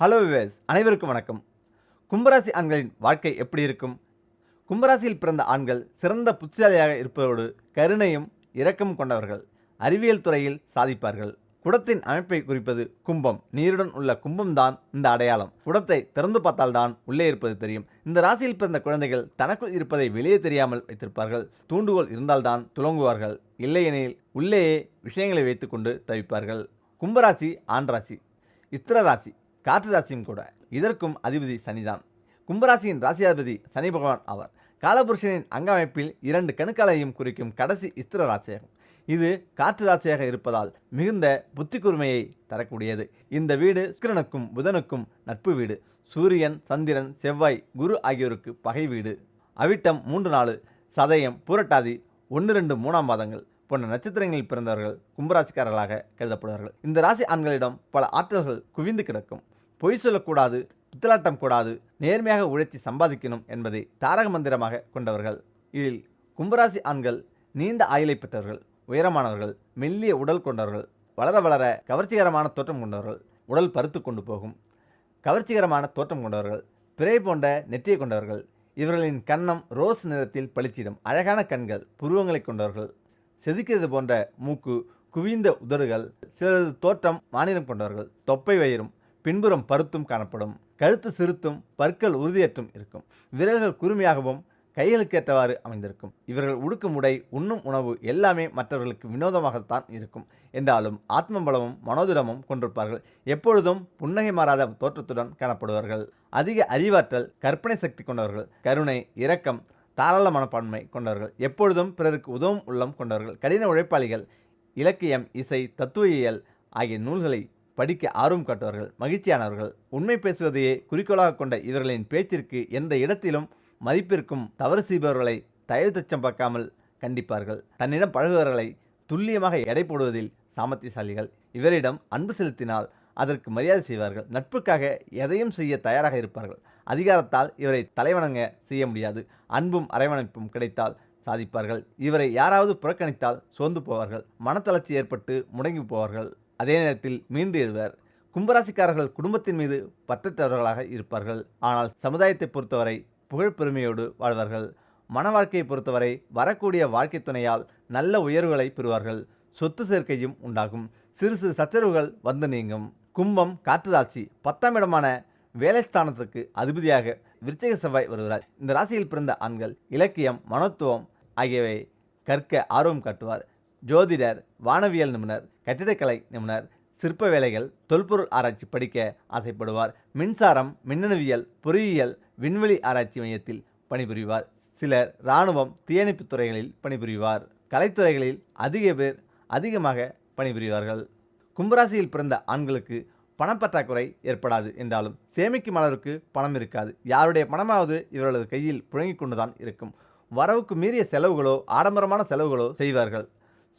Hello wives அனைவருக்கும் வணக்கம். கும்பராசி ஆண்களின் வாழ்க்கை எப்படி இருக்கும்? கும்பராசியில் பிறந்த ஆண்கள் சிறந்த புத்திசாலியாக இருப்பதோடு கருணையும் இரக்கம் கொண்டவர்கள். அறிவியல் துறையில் சாதிப்பார்கள். குடத்தின் அமைப்பை குறிப்பது கும்பம். நீருடன் உள்ள கும்பம் தான் இந்த அடையாளம். குடத்தை திறந்து பார்த்தால்தான் உள்ளே இருப்பது தெரியும். இந்த ராசியில் பிறந்த குழந்தைகள் தனக்குள் இருப்பதை வெளியே தெரியாமல் வைத்திருப்பார்கள். தூண்டுகோல் இருந்தால்தான் துளங்குவார்கள் இல்லையெனில் உள்ளேயே விஷயங்களை வைத்துக்கொண்டு தவிப்பார்கள். கும்பராசி ஆண் ராசி இத்திர ராசி. காற்று ராசியும் கூட இதற்கும் அதிபதி சனிதான். கும்பராசியின் ராசியாதிபதி சனி பகவான் ஆவார். காலபுருஷனின் அங்க அமைப்பில் இரண்டு கணுக்களையும் குறிக்கும் கடைசி இஸ்திர ராசியாகும். இது காற்று ராசியாக இருப்பதால் மிகுந்த புத்தி கூர்மையை தரக்கூடியது. இந்த வீடு சுக்கிரனுக்கும் புதனுக்கும் நட்பு வீடு. சூரியன் சந்திரன் செவ்வாய் குரு ஆகியோருக்கு பகை வீடு. அவிட்டம் மூன்று நாலு சதயம் பூரட்டாதி ஒன்று ரெண்டு மூணாம் மாதங்கள் போன்ற நட்சத்திரங்களில் பிறந்தவர்கள் கும்பராசிக்காரர்களாக கருதப்படுவார்கள். இந்த ராசி ஆண்களிடம் பல ஆற்றல்கள் குவிந்து கிடக்கும். பொய் சொல்லக்கூடாது பித்தலாட்டம் கூடாது நேர்மையாக உழைச்சி சம்பாதிக்கணும் என்பதை தாரக மந்திரமாக கொண்டவர்கள். இதில் கும்பராசி ஆண்கள் நீண்ட ஆயுளை பெற்றவர்கள் உயரமானவர்கள் மெல்லிய உடல் கொண்டவர்கள் வளர வளர கவர்ச்சிகரமான தோற்றம் கொண்டவர்கள் உடல் பருத்து கொண்டு போகும். கவர்ச்சிகரமான தோற்றம் கொண்டவர்கள் பிறை போன்ற நெற்றியை கொண்டவர்கள் இவர்களின் கன்னம் ரோஸ் நிறத்தில் பளிச்சிடும் அழகான கண்கள் புருவங்களை கொண்டவர்கள் செதுக்கிறது போன்ற மூக்கு குவிந்த உதடுகள் சிலரது தோற்றம் மாநிலம் கொண்டவர்கள் தொப்பை வயிறும் பின்புறம் பருத்தும் காணப்படும் கழுத்து சிறுத்தும் பற்கள் உறுதியற்றும் இருக்கும். விரல்கள் குறுமையாகவும் கைகளுக்கேற்றவாறு அமைந்திருக்கும். இவர்கள் உடுக்கும் உடை உண்ணும் உணவு எல்லாமே மற்றவர்களுக்கு வினோதமாகத்தான் இருக்கும். என்றாலும் ஆத்ம பலமும் மனோதிடமும் கொண்டிருப்பார்கள். எப்பொழுதும் புன்னகை மாறாத தோற்றத்துடன் காணப்படுவார்கள். அதிக அறிவாற்றல் கற்பனை சக்தி கொண்டவர்கள் கருணை இரக்கம் தாராள மனப்பான்மை கொண்டவர்கள் எப்பொழுதும் பிறருக்கு உதவும் உள்ளம் கொண்டவர்கள் கடின உழைப்பாளிகள் இலக்கியம் இசை தத்துவ இயல் ஆகிய நூல்களை படிக்க ஆர்வம் காட்டுவார்கள் மகிழ்ச்சியானவர்கள். உண்மை பேசுவதையே குறிக்கோளாக கொண்ட இவர்களின் பேச்சிற்கு எந்த இடத்திலும் மதிப்பிற்கும் தவறு செய்பவர்களை தயவு தச்சம் பார்க்காமல் கண்டிப்பார்கள். தன்னிடம் பழகுவவர்களை துல்லியமாக எடை போடுவதில் சாமர்த்தியசாலிகள். இவரிடம் அன்பு செலுத்தினால் அதற்கு மரியாதை செய்வார்கள். நட்புக்காக எதையும் செய்ய தயாராக இருப்பார்கள். அதிகாரத்தால் இவரை தலைவணங்க செய்ய முடியாது. அன்பும் அரவணைப்பும் கிடைத்தால் சாதிப்பார்கள். இவரை யாராவது புறக்கணித்தால் சோர்ந்து போவார்கள். மனத்தளர்ச்சி ஏற்பட்டு முடங்கி போவார்கள். அதே நேரத்தில் மீண்டு எழுவர். கும்பராசிக்காரர்கள் குடும்பத்தின் மீது பற்றற்றவர்களாக இருப்பார்கள். ஆனால் சமுதாயத்தை பொறுத்தவரை புகழ் பெருமையோடு வாழ்வார்கள். மன வாழ்க்கையை பொறுத்தவரை வரக்கூடிய வாழ்க்கை துணையால் நல்ல உயர்வுகளை பெறுவார்கள். சொத்து சேர்க்கையும் உண்டாகும். சிறு சிறு சச்சரவுகள் வந்து நீங்கும். கும்பம் காற்று ராசி பத்தாம் இடமான வேலைஸ்தானத்துக்கு அதிபதியாக விருச்சக செவ்வாய் வருகிறார். இந்த ராசியில் பிறந்த ஆண்கள் இலக்கியம் மனத்துவம் ஆகியவை கற்க ஆர்வம் காட்டுவார். ஜோதிடர் வானவியல் நிபுணர் கட்டிடக்கலை நிபுணர் சிற்ப வேலைகள் தொல்பொருள் ஆராய்ச்சி படிக்க ஆசைப்படுவார். மின்சாரம் மின்னணுவியல் பொறியியல் விண்வெளி ஆராய்ச்சி மையத்தில் பணிபுரிவார். சிலர் இராணுவம் தீயணைப்பு துறைகளில் பணிபுரிவார். கலைத்துறைகளில் அதிக பேர் அதிகமாக பணிபுரிவார்கள். கும்பராசியில் பிறந்த ஆண்களுக்கு பணப்பற்றாக்குறை ஏற்படாது என்றாலும் சேமிக்கும் அளவிற்கு பணம் இருக்காது. யாருடைய பணமாவது இவர்களது கையில் புழங்கிக் கொண்டுதான் இருக்கும். வரவுக்கு மீறிய செலவுகளோ ஆடம்பரமான செலவுகளோ செய்வார்கள்.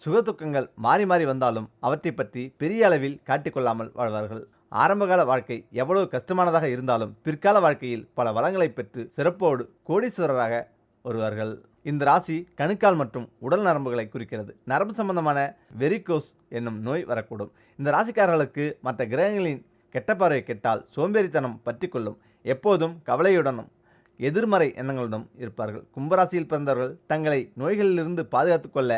சுகதுக்கங்கள் மாறி மாறி வந்தாலும் அவற்றை பற்றி பெரிய அளவில் காட்டிக்கொள்ளாமல் வாழ்வார்கள். ஆரம்பகால வாழ்க்கை எவ்வளவு கஷ்டமானதாக இருந்தாலும் பிற்கால வாழ்க்கையில் பல வளங்களை பெற்று சிறப்போடு கோடீஸ்வரராக வருவார்கள். இந்த ராசி கணுக்கால் மற்றும் உடல் நரம்புகளை குறிக்கிறது. நரம்பு சம்பந்தமான வெரிகோஸ் என்னும் நோய் வரக்கூடும். இந்த ராசிக்காரர்களுக்கு மற்ற கிரகங்களின் கெட்ட பார்வை கெட்டால் சோம்பேறித்தனம் பற்றி கொள்ளும். எப்போதும் கவலையுடனும் எதிர்மறை எண்ணங்களுடன் இருப்பார்கள். கும்பராசியில் பிறந்தவர்கள் தங்களை நோய்களிலிருந்து பாதுகாத்து கொள்ள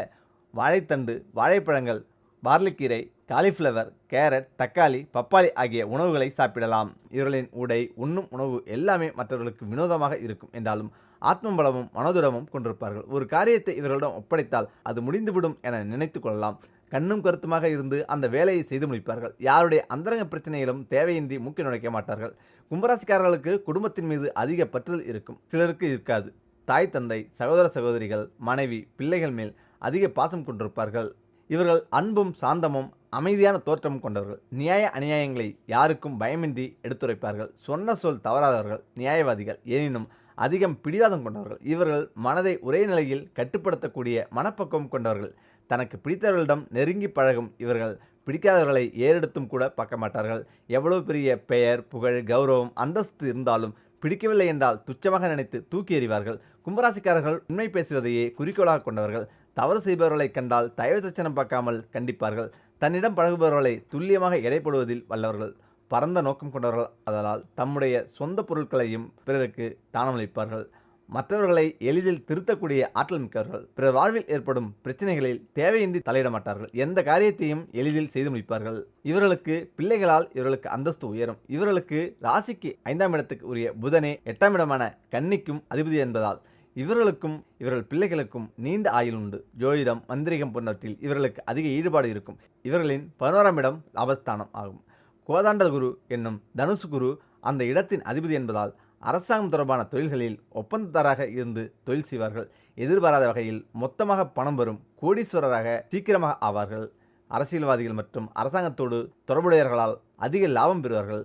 வாழைத்தண்டு வாழைப்பழங்கள் பார்லிக்கீரை காலிஃப்ளவர் கேரட் தக்காளி பப்பாளி ஆகிய உணவுகளை சாப்பிடலாம். இவர்களின் உடை உண்ணும் உணவு எல்லாமே மற்றவர்களுக்கு வினோதமாக இருக்கும் என்றாலும் ஆத்ம பலமும் கொண்டிருப்பார்கள். ஒரு காரியத்தை இவர்களிடம் ஒப்படைத்தால் அது முடிந்துவிடும் என நினைத்து கொள்ளலாம். கண்ணும் கருத்துமாக இருந்து அந்த வேலையை செய்து முடிப்பார்கள். யாருடைய அந்தரங்க பிரச்சனையிலும் தேவையின்றி மூக்கி நுழைக்க மாட்டார்கள். கும்பராசிக்காரர்களுக்கு குடும்பத்தின் மீது அதிக பற்றுதல் இருக்கும். சிலருக்கு இருக்காது. தாய் தந்தை சகோதர சகோதரிகள் மனைவி பிள்ளைகள் மேல் அதிக பாசம் கொண்டிருப்பார்கள். இவர்கள் அன்பும் சாந்தமும் அமைதியான தோற்றம் கொண்டவர்கள். நியாய அநியாயங்களை யாருக்கும் பயமின்றி எடுத்துரைப்பார்கள். சொன்ன சொல் தவறாதவர்கள் நியாயவாதிகள் எனினும் அதிகம் பிடிவாதம் கொண்டவர்கள். இவர்கள் மனதை ஒரே நிலையில் கட்டுப்படுத்தக்கூடிய மனப்பக்குவம் கொண்டவர்கள். தனக்கு பிடித்தவர்களிடம் நெருங்கி பழகும் இவர்கள் பிடிக்காதவர்களை ஏறெடுத்தும் கூட பார்க்க மாட்டார்கள் எவ்வளவு பெரிய பெயர் புகழ் கௌரவம் அந்தஸ்து இருந்தாலும் பிடிக்கவில்லை என்றால் துச்சமாக நினைத்து தூக்கி எறிவார்கள். கும்பராசிக்காரர்கள் உண்மை பேசுவதையே குறிக்கோளாக கொண்டவர்கள். தவறு செய்பவர்களை கண்டால் தயவு தச்சனம் பார்க்காமல் கண்டிப்பார்கள். தன்னிடம் பழகுபவர்களை துல்லியமாக எடைப்படுவதில் வல்லவர்கள். பரந்த நோக்கம் கொண்டவர்கள் அதனால் தம்முடைய சொந்த பொருட்களையும் பிறருக்கு தானமளிப்பார்கள் மற்றவர்களை எளிதில் திருத்தக்கூடிய ஆற்றல் மிக்கவர்கள். பிறர் வாழ்வில் ஏற்படும் பிரச்சனைகளில் தேவையின்றி தலையிட மாட்டார்கள். எந்த காரியத்தையும் எளிதில் செய்து முடிப்பார்கள். இவர்களுக்கு பிள்ளைகளால் இவர்களுக்கு அந்தஸ்து உயரும். இவர்களுக்கு ராசிக்கு ஐந்தாம் இடத்துக்கு உரிய புதனே எட்டாம் இடமான கன்னிக்கும் அதிபதி என்பதால் இவர்களுக்கும் இவர்கள் பிள்ளைகளுக்கும் நீண்ட ஆயுள் உண்டு ஜோதிடம் மந்திரிகம் போன்றவற்றில் இவர்களுக்கு அதிக ஈடுபாடு இருக்கும். இவர்களின் பதினோராம் இடம் லாபஸ்தானம் ஆகும். கோதாண்ட குரு என்னும் தனுசு குரு அந்த இடத்தின் அதிபதி என்பதால் அரசாங்கம் தொடர்பான தொழில்களில் ஒப்பந்ததாராக இருந்து தொழில் செய்வார்கள். எதிர்பாராத வகையில் மொத்தமாக பணம் வரும் கோடீஸ்வரராக சீக்கிரமாக ஆவார்கள். அரசியல்வாதிகள் மற்றும் அரசாங்கத்தோடு தொடர்புடையவர்களால் அதிக லாபம் பெறுவார்கள்.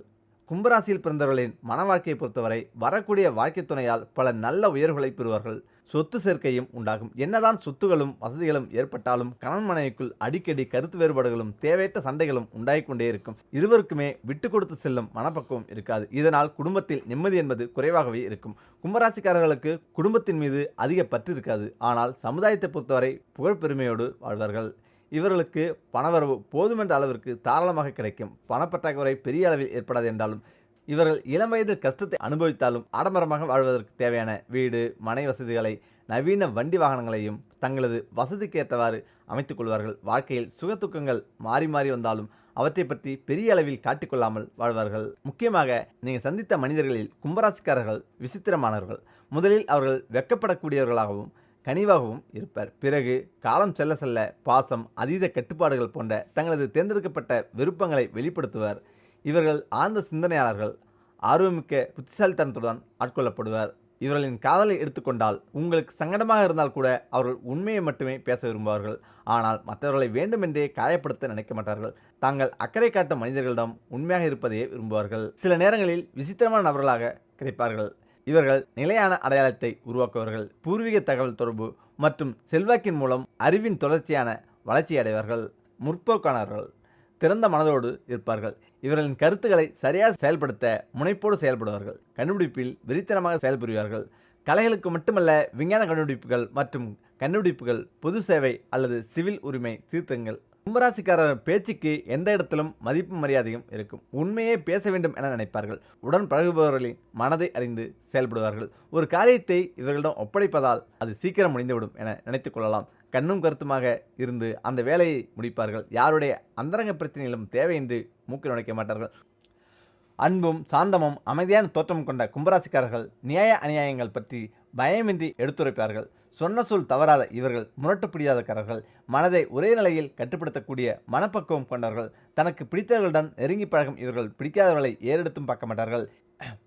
கும்பராசியில் பிறந்தவர்களின் மன வாழ்க்கையை பொறுத்தவரை வரக்கூடிய வாழ்க்கை துணையால் பல நல்ல உயர்வுகளை பெறுவார்கள். சொத்து சேர்க்கையும் உண்டாகும். என்னதான் சொத்துகளும் வசதிகளும் ஏற்பட்டாலும் கணவன் மனைவிக்குள் அடிக்கடி கருத்து வேறுபாடுகளும் தேவையற்ற சண்டைகளும் உண்டாகிக் கொண்டே இருக்கும். இருவருக்குமே விட்டு கொடுத்து செல்லும் மனப்பக்குவம் இருக்காது. இதனால் குடும்பத்தில் நிம்மதி என்பது குறைவாகவே இருக்கும். கும்பராசிக்காரர்களுக்கு குடும்பத்தின் மீது அதிக பற்று இருக்காது. ஆனால் சமுதாயத்தை பொறுத்தவரை புகழ் பெருமையோடு வாழ்வார்கள். இவர்களுக்கு பணவரவு போதுமென்ற அளவிற்கு தாராளமாக கிடைக்கும். பணப்பற்றாக்குறை பெரிய அளவில் ஏற்படாது என்றாலும் இவர்கள் இளம் வயதில் கஷ்டத்தை அனுபவித்தாலும் ஆடம்பரமாக வாழ்வதற்கு தேவையான வீடு மனை வசதிகளை நவீன வண்டி வாகனங்களையும் தங்களது வசதிக்கேற்றவாறு அமைத்துக் கொள்வார்கள். வாழ்க்கையில் சுகத்துக்கங்கள் மாறி மாறி வந்தாலும் அவற்றை பற்றி பெரிய அளவில் காட்டிக்கொள்ளாமல் வாழ்வார்கள். முக்கியமாக நீங்கள் சந்தித்த மனிதர்களில் கும்பராசிக்காரர்கள் விசித்திரமானவர்கள். முதலில் அவர்கள் வெக்கப்படக்கூடியவர்களாகவும் கனிவாகவும் இருப்பார். பிறகு காலம் செல்ல செல்ல பாசம் அதீத கட்டுப்பாடுகள் போன்ற தங்களது தேர்ந்தெடுக்கப்பட்ட விருப்பங்களை வெளிப்படுத்துவார். இவர்கள் ஆழ்ந்த சிந்தனையாளர்கள். ஆர்வமிக்க புத்திசாலித்தனத்துடன் ஆட்கொள்ளப்படுவார். இவர்களின் காதலை எடுத்துக்கொண்டால் உங்களுக்கு சங்கடமாக இருந்தால் கூட அவர்கள் உண்மையை மட்டுமே பேச விரும்புவார்கள். ஆனால் மற்றவர்களை வேண்டுமென்றே காயப்படுத்த நினைக்க மாட்டார்கள். தாங்கள் அக்கறை காட்டும் மனிதர்களிடம் உண்மையாக இருப்பதையே விரும்புவார்கள். சில நேரங்களில் விசித்திரமான நபர்களாக கிடைப்பார்கள். இவர்கள் நிலையான அடையாளத்தை உருவாக்குவார்கள் பூர்வீக தகவல் தொடர்பு மற்றும் செல்வாக்கின் மூலம் அறிவின் தொடர்ச்சியான வளர்ச்சி அடைவார்கள். முற்போக்கானவர்கள் திறந்த மனதோடு இருப்பார்கள். இவர்களின் கருத்துக்களை சரியாக செயல்படுத்த முனைப்போடு செயல்படுவார்கள். கண்டுபிடிப்பில் வெறித்தனமாக செயல்புரிவார்கள். கலைகளுக்கு மட்டுமல்ல விஞ்ஞான கண்டுபிடிப்புகள் மற்றும் கண்டுபிடிப்புகள் பொது சேவை அல்லது சிவில் உரிமை சீர்திருத்தங்கள் கும்பராசிக்காரர் பேச்சுக்கு எந்த இடத்திலும் மதிப்பு மரியாதையும் இருக்கும். உண்மையே பேச வேண்டும் என நினைப்பார்கள். உடன் பழகுபவர்களின் மனதை அறிந்து செயல்படுவார்கள். ஒரு காரியத்தை இவர்களிடம் ஒப்படைப்பதால் அது சீக்கிரம் முடிந்துவிடும் என நினைத்துக் கொள்ளலாம். கண்ணும் கருத்துமாக இருந்து அந்த வேலையை முடிப்பார்கள். யாருடைய அந்தரங்க பிரச்சனையிலும் தேவையின்றி மூக்கு நுழைக்க மாட்டார்கள். அன்பும் சாந்தமும் அமைதியான தோற்றம் கொண்ட கும்பராசிக்காரர்கள் நியாய அநியாயங்கள் பற்றி பயமின்றி எடுத்துரைப்பார்கள். சொன்ன சொல் தவறாத இவர்கள் முரட்டு பிடியாதக்காரர்கள் மனதை ஒரே நிலையில் கட்டுப்படுத்தக்கூடிய மனப்பக்குவம் கொண்டவர்கள். தனக்கு பிடித்தவர்களுடன் நெருங்கி பழகும் இவர்கள் பிடிக்காதவர்களை ஏறெடுத்தும் பார்க்க மாட்டார்கள்.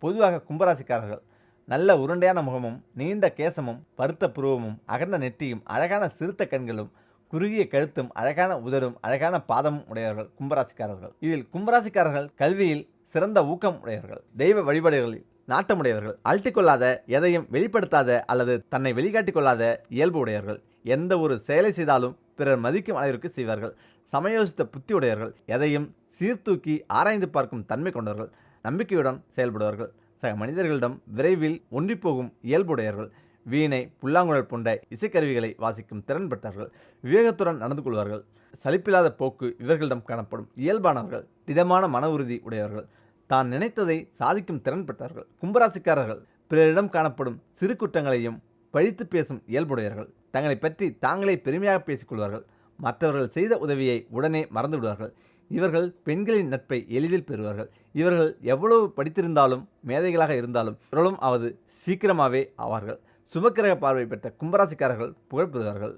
பொதுவாக கும்பராசிக்காரர்கள். நல்ல உருண்டையான முகமும் நீண்ட கேசமும் பருத்த புருவமும் அகர்ந்த நெற்றியும் அழகான சிறுத்த கண்களும் குறுகிய கழுத்தும் அழகான உதடும் அழகான பாதமும் உடையவர்கள் கும்பராசிக்காரர்கள். இதில் கும்பராசிக்காரர்கள் கல்வியில் சிறந்த ஊக்கம் உடையவர்கள். தெய்வ வழிபாடுகளில் நாட்டமுடையவர்கள் அழட்டிக்கொள்ளாத எதையும் வெளிப்படுத்தாத அல்லது தன்னை வெளிக்காட்டிக் கொள்ளாத இயல்பு உடையவர்கள் எந்த ஒரு செயலை செய்தாலும் பிறர் மதிக்கும் அளவிற்கு செய்வார்கள். சமயோசித்த புத்தி உடையவர்கள் எதையும் சீர்தூக்கி ஆராய்ந்து பார்க்கும் தன்மை கொண்டவர்கள் நம்பிக்கையுடன் செயல்படுவார்கள். சக மனிதர்களிடம் விரைவில் ஒன்றிப்போகும் இயல்புடையவர்கள் வீணை புல்லாங்குழல் போன்ற இசைக்கருவிகளை வாசிக்கும் திறன் பெற்றவர்கள் விவேகத்துடன் நடந்து கொள்வார்கள். சலிப்பில்லாத போக்கு இவர்களிடம் காணப்படும். இயல்பானவர்கள் திடமான மன உறுதி உடையவர்கள் தான் நினைத்ததை சாதிக்கும் திறன் பெற்றார்கள் கும்பராசிக்காரர்கள். பிறரிடம் காணப்படும் சிறு குற்றங்களையும் பழித்து பேசும் இயல்புடையவர்கள். தங்களை பற்றி தாங்களே பெருமையாக பேசிக்கொள்வார்கள் மற்றவர்கள் செய்த உதவியை உடனே மறந்து விடுவார்கள் இவர்கள் பெண்களின் நட்பை எளிதில் பெறுவார்கள். இவர்கள் எவ்வளவு படித்திருந்தாலும் மேதைகளாக இருந்தாலும் இவர்களும் அவது சீக்கிரமாகவே ஆவார்கள். சுபக்கிரக பார்வை பெற்ற கும்பராசிக்காரர்கள் புகழ்பெறுவார்கள்